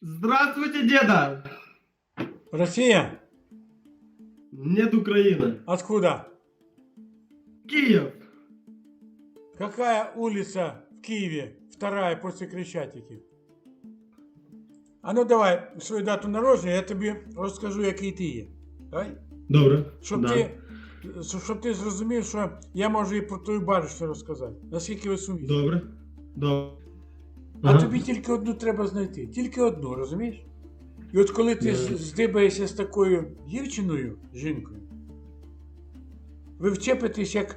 Здравствуйте, деда! Россия? Нет Украины. Откуда? Киев. Какая улица в Киеве вторая после Крещатиків? А ну давай свою дату народження, я тобі розкажу, який ти є. Давай. Добре. Щоб, Да. ти, щоб ти зрозумів, що я можу і про твою баришню розказати. Наскільки ви сумісні. Добре. Добре. А Ага. тобі тільки одну треба знайти. Тільки одну, розумієш? І от коли ти Да. здибаєшся з такою дівчиною, жінкою, ви вчепитесь як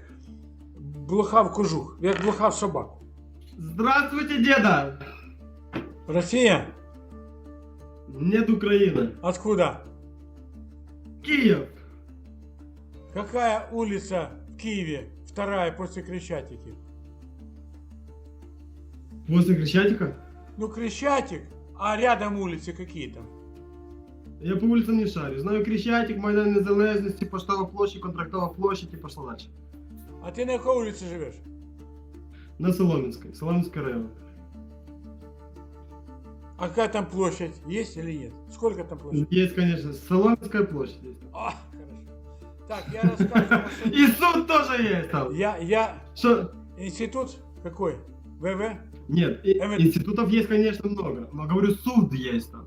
блоха в кожух, як блоха в собаку. Здравствуйте, деда! Росія? Нет Украины. Откуда? Киев. Какая улица в Киеве вторая после Крещатиків? После Крещатика? Ну, Крещатик, а рядом улицы какие там? Я по улицам не шарю. Знаю Крещатик, Майдан Незалежності, Поштова площадь, Контрактова площадь і пошла дальше. А ти на якій вулиці живеш? На Соломенской. Соломенский район. А какая там площадь? Есть или нет? Сколько там площадь? Есть, конечно, Соломенская площадь есть. А, хорошо. Так, я рассказываю. И суд тоже есть там. Я, я, Что? институт какой? ВВ? Нет, и- Эвен- институтов есть, конечно, много. Но говорю, суд есть там.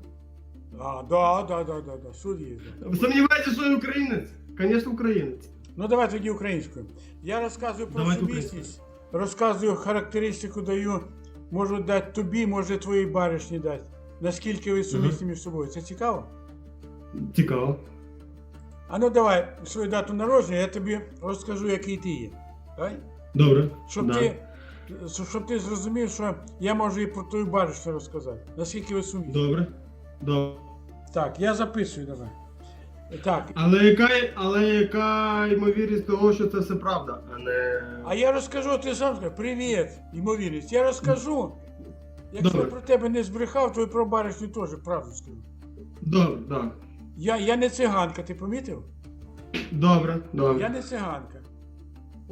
А, да, да, да, да, да, суд есть. да. Вы сомневаетесь, что я украинец? Конечно, українець. Ну давай тоді українською. Я розказую про Давайте сумісність, розказую характеристику даю, можу дати тобі, може твоїй баришні дати. Наскільки ви сумісні між собою. Це цікаво? Цікаво. А ну давай свою дату народження, я тобі розкажу, який ти є. Давай? Добре. Щоб, Да. ти, щоб ти зрозумів, що я можу і про твою баришню розказати. Наскільки ви сумісні. Добре. Добре. Так, я записую давай. Так, Але яка, але яка ймовірність того, що це все правда, а не. А я розкажу, ти сам скажеш, привіт, ймовірність. Я розкажу. Якщо Добре. я про тебе не збрехав, то і про баришню теж правду скажу. Добре, да. Я, я не циганка, ти помітив? Добре, добре. Я не циганка.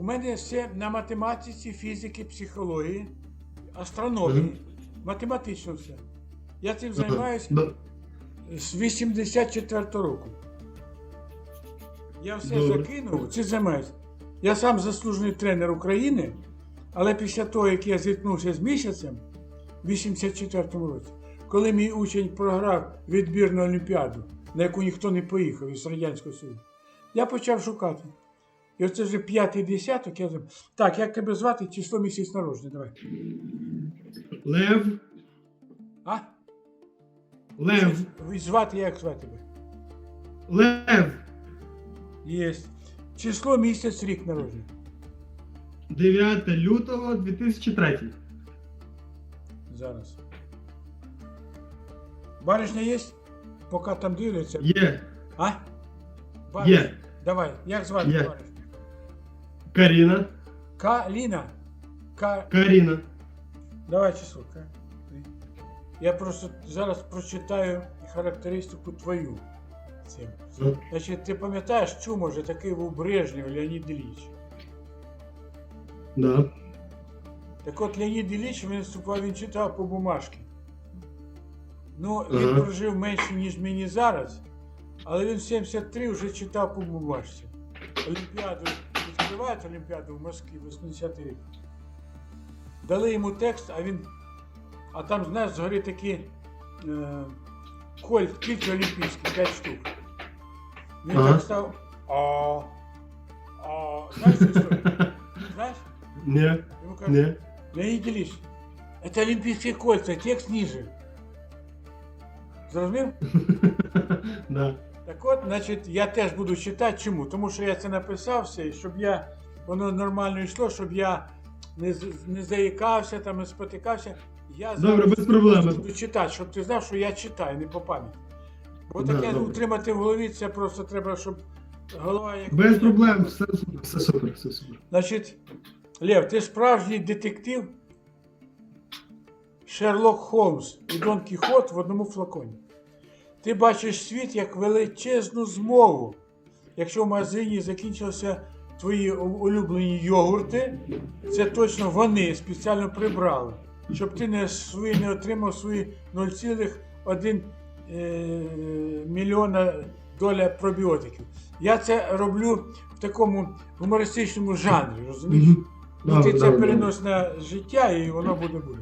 У мене все на математиці, фізики, психології, астрономії, Мгм. математично все. Я цим Ага. займаюся До- з 84 року. Я все Добре. закинув, цим займаюся. Я сам заслужений тренер України, але після того, як я зіткнувся з місяцем в 84-му році, коли мій учень програв відбірну олімпіаду, на яку ніхто не поїхав із Радянського Союзу, я почав шукати. І оце вже п'ятий десяток, я думаю, так, як тебе звати, число місяць народження, давай. Лев. А? Лев. І Звати, як звати тебе? Лев. Є. Число місяць рік народження. 9 лютого 2003. Зараз. Баришня є? Поки там дивляться. Є. А? Баришня. Є. Давай, як звати Є. баришню? Каріна. Каліна. Ка... Каріна. Давай число. Ка... Я просто зараз прочитаю характеристику твою. Цим. Значить, ти пам'ятаєш, чому же такий був Брежнєв Леонід Ілліч? Да. Так от Леонід Ілліч, він він читав по бумажки. Ну, він Ага. прожив менше, ніж мені зараз, але він в 73 вже читав по бумажці. Олімпіаду, відкривають Олімпіаду в Москві, 80 рік. Дали йому текст, а він. А там, знаєш, згори такі е, коль, кілька олімпійських, 5 штук. Він Ага. так став. А. А. Знаєш цю історію? Знаєш? Ні. Ему кажут, Ні. Леонид Ильич, это олимпийские кольца, текст ниже. Зрозумів? Да. Так от, значить, я теж буду читати. Чому? Тому що я це написав все, і щоб я, воно нормально йшло, щоб я не, не заїкався, там, не спотикався. Я Добре, без проблем. буду читати, щоб ти знав, що я читаю, не по пам'яті. Бо Да, таке добре. утримати в голові, це просто треба, щоб голова як. Без проблем. Все супер. Все супер. Все супер. Значить, Лев, ти справжній детектив Шерлок Холмс і Дон Кіхот в одному флаконі. Ти бачиш світ як величезну змову. Якщо в магазині закінчилися твої улюблені йогурти, це точно вони спеціально прибрали, щоб ти не, свої, не отримав свої 0,1 е, мільйона доля пробіотиків. Я це роблю в такому гумористичному жанрі, розумієш? Ну, ти це добре. перенос на життя, і воно буде буде.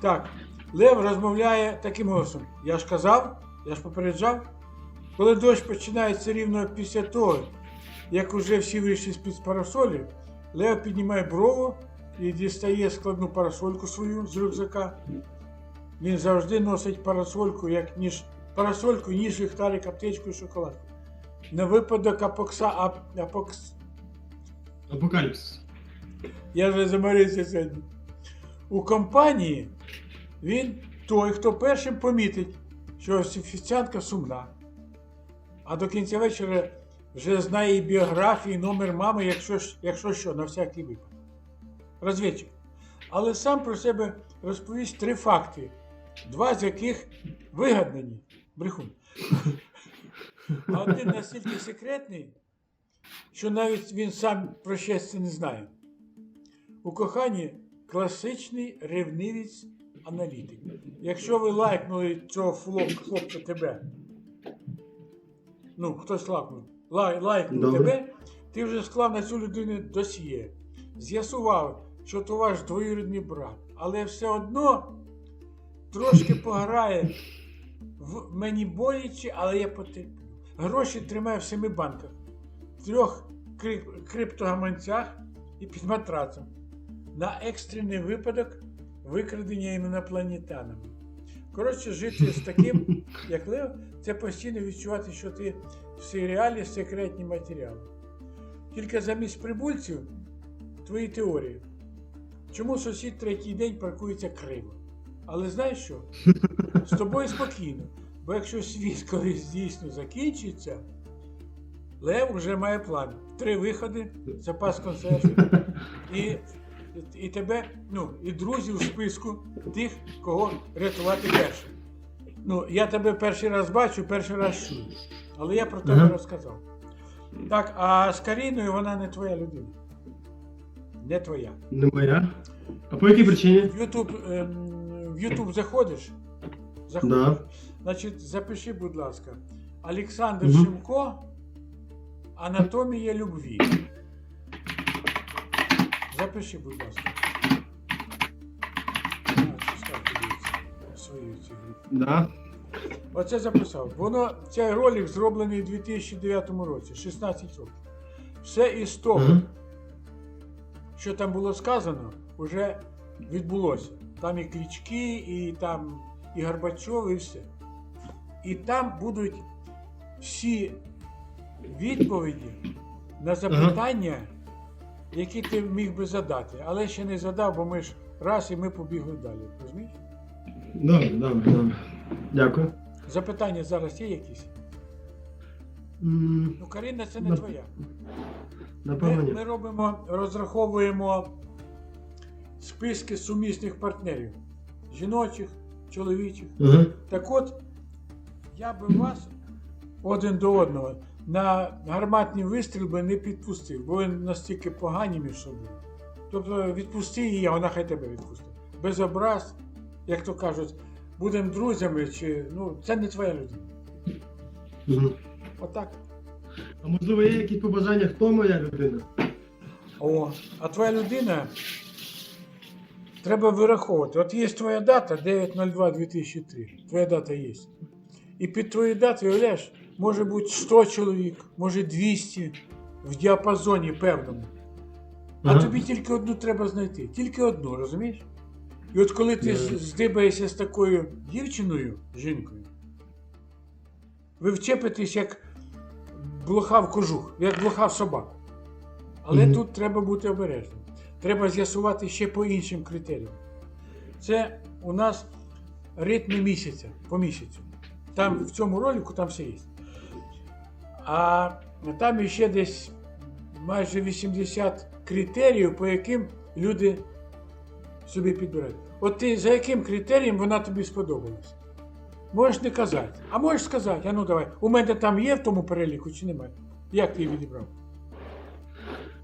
Так, Лев розмовляє таким голосом. Я ж казав, я ж попереджав. Коли дощ починається рівно після того, як уже всі вийшли з-під парасолі, Лев піднімає брову і дістає складну парасольку свою з рюкзака. Він завжди носить парасольку, як ніж парасольку, ніж ліхтарик, аптечку і шоколадку. На випадок апокса, ап, апокс, Апокаліпсис. я вже заморився сьогодні. У компанії він той, хто першим помітить, що офіціантка сумна. А до кінця вечора вже знає і біографію, і номер мами, якщо, якщо що, на всякий випадок. Розвідчик. Але сам про себе розповість три факти, два з яких вигадані. Брехун. А один настільки секретний, що навіть він сам про щастя не знає. У коханні класичний ревнивість аналітик. Якщо ви лайкнули цього хлопця тебе, ну, хтось лайкнув, лай, лайкнув Добре. тебе, ти вже склав на цю людину досьє. З'ясував, що то ваш двоюрідний брат, але все одно трошки пограє в мені боляче, але я потерплю. Гроші тримаю в семи банках, в трьох крип- криптогаманцях і під матрацем. На екстрений випадок викрадення інопланетянами. Коротше, жити з таким, як Лев, це постійно відчувати, що ти в серіалі секретні матеріали. Тільки замість прибульців твої теорії. Чому сусід третій день паркується криво? Але знаєш що? З тобою спокійно. Бо якщо світ колись дійсно закінчиться, Лев вже має план. Три виходи, запас консервів і, і тебе, ну, і друзів у списку тих, кого рятувати першим. Ну, я тебе перший раз бачу, перший раз чую. Але я про тебе розказав. Так, а з Каріною вона не твоя людина. Не твоя. Не моя. А по якій причині? В YouTube, ем, в YouTube заходиш? Заходиш. Да. Значить, запиши, будь ласка, Олександр. Шимко, Анатомія любві. Запиши, будь ласка. Свою цю. Да. Оце записав. Воно, цей ролик зроблений у 2009 році, 16 років. Все із того, Ага. що там було сказано, вже відбулося. Там і Клічки, і там і Горбачов, і все. І там будуть всі відповіді на запитання, які ти міг би задати, але ще не задав, бо ми ж раз і ми побігли далі. Розумієш? Добре, добре, добре. Дякую. Запитання зараз є якісь? М, Ну, Каріна, це не твоя. Напевно, Ми, ми робимо, розраховуємо списки сумісних партнерів жіночих, чоловічих. Ага. Так от, я би вас один до одного на гарматні вистріл би не підпустив, бо ви настільки погані між собою. Тобто відпусти її, а вона хай тебе відпустить. Без образ, як то кажуть, будемо друзями, чи ну це не твоя людина. Мгм. Отак. А можливо, є якісь побажання, хто моя людина? О, а твоя людина треба вираховувати. От є твоя дата 9.02.2003. Твоя дата є. І під твою дату, уявляєш, може бути 100 чоловік, може 200 в діапазоні певному. А Ага. тобі тільки одну треба знайти. Тільки одну, розумієш? І от коли ти здибаєшся з такою дівчиною, жінкою, ви вчепитесь як блоха в кожух, як блоха в собаку. Але Мгм. тут треба бути обережним. Треба з'ясувати ще по іншим критеріям. Це у нас ритми місяця по місяцю. Там в цьому ролику там все є. А там ще десь майже 80 критеріїв, по яким люди собі підбирають. От ти за яким критерієм вона тобі сподобалась? Можеш не казати. А можеш сказати, а ну давай, у мене там є в тому переліку чи немає? Як ти її відібрав?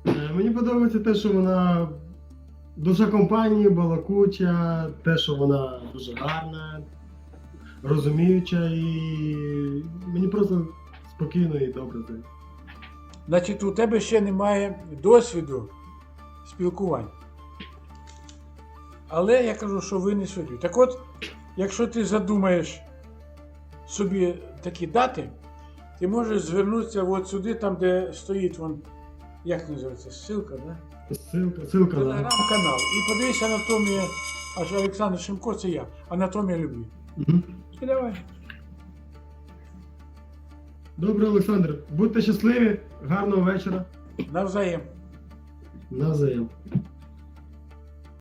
Е, Мені подобається те, що вона душа компанії, балакуча, те, що вона дуже гарна. розуміюча і мені просто спокійно і добре. з нею. Значить, у тебе ще немає досвіду спілкування. Але я кажу, що ви не судді. Так от, якщо ти задумаєш собі такі дати, ти можеш звернутися от сюди, там, де стоїть вон, як називається, ссылка, да? Ссылка, ссылка на. телеграм-канал. І подивись анатомія, аж Олександр Шимко, це я. Анатомія любві. Мгм. І давай. Добре, Олександр. Будьте щасливі, гарного вечора. Навзаєм. Навзаєм.